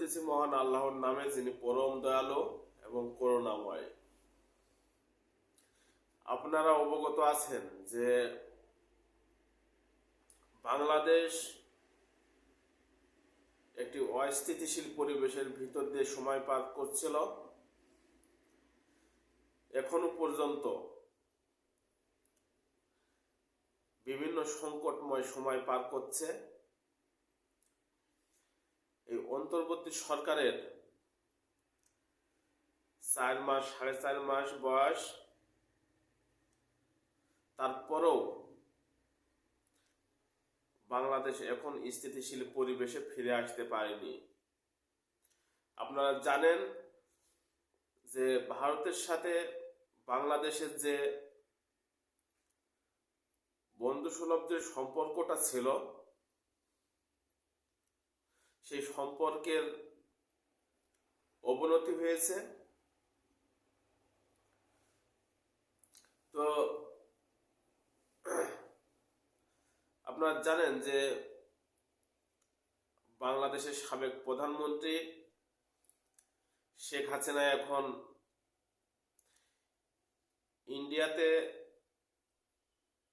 করিতেছি মহান আল্লাহর নামে যিনি পরম দয়ালু এবং করুণাময়। আপনারা অবগত আছেন যে বাংলাদেশ একটি অস্থিতিশীল পরিবেশের ভিতর দিয়ে সময় পার করছিল। এখনও পর্যন্ত বিভিন্ন সংকটময় সময় পার করছে। এই অন্তর্বর্তী সরকারের চার মাস, সাড়ে চার মাস বয়স, তারপরও বাংলাদেশ এখন স্থিতিশীল পরিবেশে ফিরে আসতে পারেনি। আপনারা জানেন যে ভারতের সাথে বাংলাদেশের যে বন্ধুসুলভ যে সম্পর্কটা ছিল সেই সম্পর্কের অবনতি হয়েছে। তো, আপনারা জানেন যে বাংলাদেশের সাবেক প্রধানমন্ত্রী শেখ হাসিনা এখন ইন্ডিয়াতে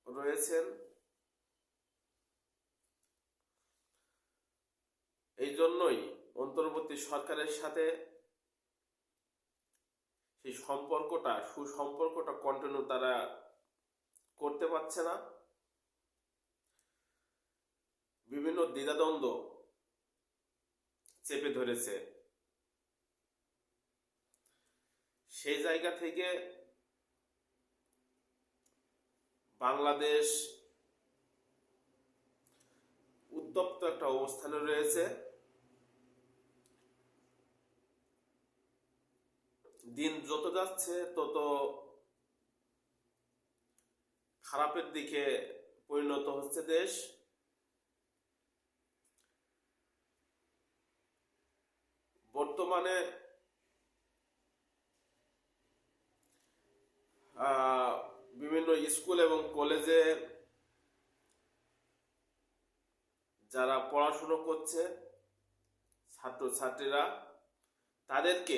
রয়েছেন। এই জন্যই অন্তর্বর্তী সরকারের সাথে সেই সম্পর্কটা, সুসম্পর্কটা কন্টিনিউ তারা করতে পারছে না। বিভিন্ন দ্বিধাদ্বন্দ্ব চেপে ধরেছে। সেই জায়গা থেকে বাংলাদেশ উত্তপ্ত একটা অবস্থানে রয়েছে। দিন যত যাচ্ছে, তত খারাপের দিকে পরিণত হচ্ছে দেশ। বর্তমানে বিভিন্ন স্কুল এবং কলেজে যারা পড়াশুনো করছে, ছাত্রছাত্রীরা, তাদেরকে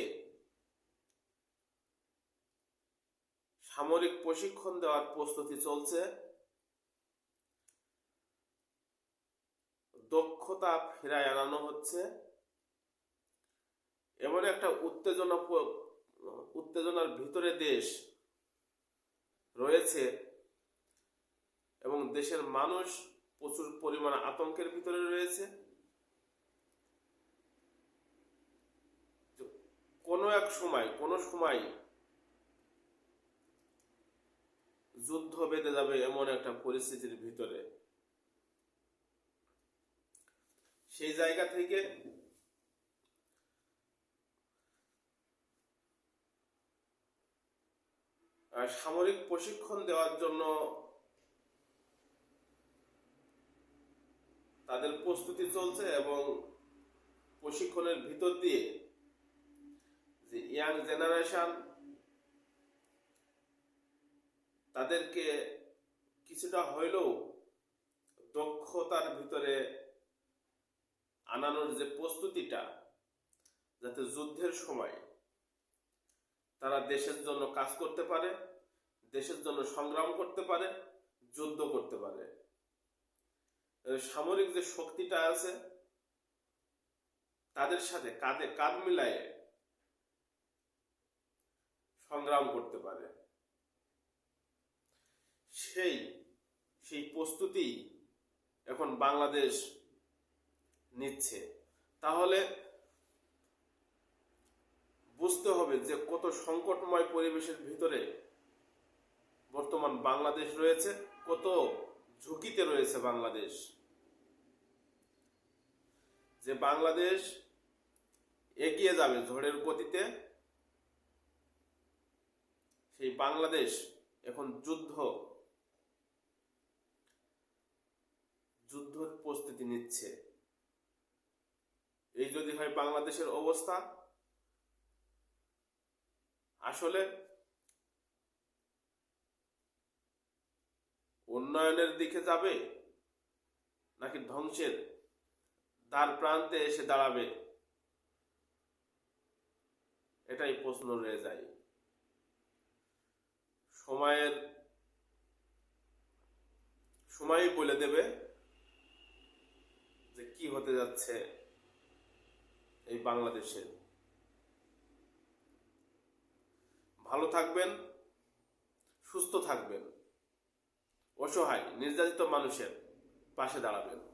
সামরিক প্রশিক্ষণ দেওয়ার প্রস্তুতি চলছে। দক্ষতা ফেরায় আনানো হচ্ছে। এমন একটা উত্তেজনা উত্তেজনার ভিতরে দেশ রয়েছে এবং দেশের মানুষ প্রচুর পরিমাণ আতঙ্কের ভিতরে রয়েছে। কোনো এক সময়, কোনো সময় যুদ্ধ বেঁধে যাবে এমন একটা পরিস্থিতির ভিতরে। সেই জায়গা থেকে সামরিক প্রশিক্ষণ দেওয়ার জন্য তাদের প্রস্তুতি চলছে এবং প্রশিক্ষণের ভিতর দিয়ে যে ইয়াং জেনারেশন তাদেরকে কিছুটা হইলেও দক্ষতার ভিতরে আনানোর যে প্রস্তুতিটা, যাতে যুদ্ধের সময় তারা দেশের জন্য কাজ করতে পারে, দেশের জন্য সংগ্রাম করতে পারে, যুদ্ধ করতে পারে। সামরিক যে শক্তিটা আছে, তাদের সাথে কাঁধে কাঁধ মিলায়ে সংগ্রাম করতে পারে। সেই সেই প্রস্তুতি এখন বাংলাদেশ নিচ্ছে। তাহলে বুঝতে হবে যে কত সংকটময় পরিবেশের ভিতরে বর্তমান বাংলাদেশ রয়েছে, কত ঝুঁকিতে রয়েছে বাংলাদেশ। যে বাংলাদেশ এগিয়ে যাবে ঝড়ের গতিতে, সেই বাংলাদেশ এখন যুদ্ধ যুদ্ধের প্রস্তুতি নিচ্ছে। এই যদি হয় বাংলাদেশের অবস্থা, আসলে উন্নয়নের দিকে যাবে নাকি ধ্বংসের দ্বার প্রান্তে এসে দাঁড়াবে? এটাই প্রশ্ন রয়ে যায়। সময়ের, সময়ই বলে দেবে কি হতে যাচ্ছে এই বাংলাদেশে? ভালো থাকবেন সুস্থ থাকবেন অসহায় নির্যাতিত মানুষের পাশে দাঁড়াবেন।